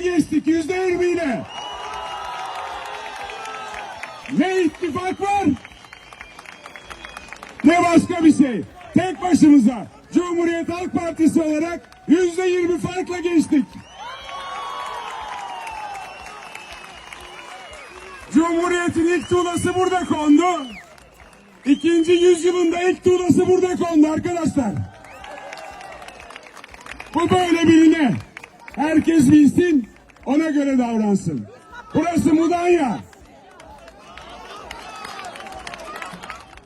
ile geçtik yüzde yirmi ile. Ne ittifak var ne başka bir şey. Tek başımıza Cumhuriyet Halk Partisi olarak yüzde yirmi farkla geçtik. Cumhuriyet'in ilk tuğlası burada kondu. İkinci yüzyılında ilk tuğlası burada kondu arkadaşlar. Bu böyle birine. Herkes bilsin, ona göre davransın. Burası Mudanya.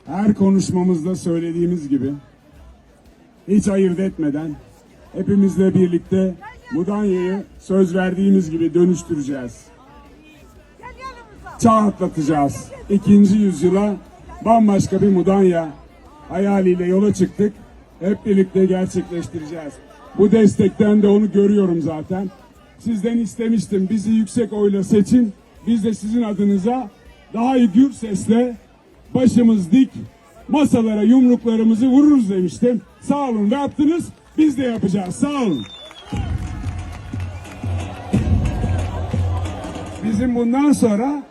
Her konuşmamızda söylediğimiz gibi hiç ayırt etmeden hepimizle birlikte Mudanya'yı söz verdiğimiz gibi dönüştüreceğiz. Çağ atlatacağız. İkinci yüzyıla bambaşka bir Mudanya hayaliyle yola çıktık. Hep birlikte gerçekleştireceğiz. Bu destekten de onu görüyorum zaten. Sizden istemiştim bizi yüksek oyla seçin. Biz de sizin adınıza daha iyi gür sesle başımız dik masalara yumruklarımızı vururuz demiştim. Sağ olun ve attınız biz de yapacağız. Sağ olun. Bizim bundan sonra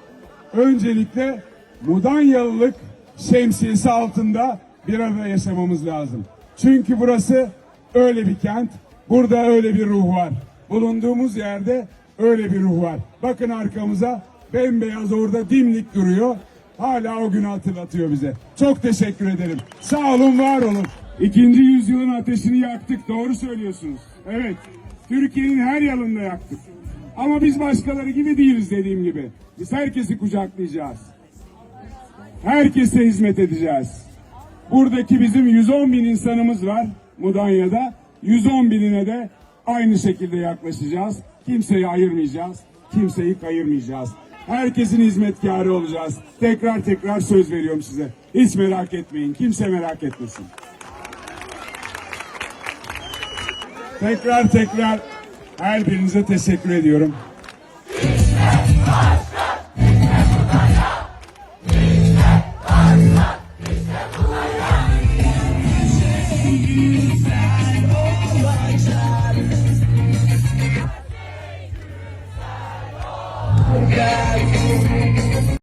öncelikle Mudanyalılık şemsiyesi altında bir arada yaşamamız lazım. Çünkü burası öyle bir kent, burada öyle bir ruh var. Bulunduğumuz yerde öyle bir ruh var. Bakın arkamıza bembeyaz orada dimdik duruyor. Hala o günü hatırlatıyor bize. Çok teşekkür ederim. Sağ olun, var olun. İkinci yüzyılın ateşini yaktık. Doğru söylüyorsunuz. Evet. Türkiye'nin her yanında yaktık. Ama biz başkaları gibi değiliz dediğim gibi. Biz herkesi kucaklayacağız. Herkese hizmet edeceğiz. Buradaki bizim 110 bin insanımız var Mudanya'da. 110 binine de aynı şekilde yaklaşacağız. Kimseyi ayırmayacağız. Kimseyi kayırmayacağız. Herkesin hizmetkarı olacağız. Tekrar tekrar söz veriyorum size. Hiç merak etmeyin. Kimse merak etmesin. Tekrar tekrar her birinize teşekkür ediyorum. Дякую.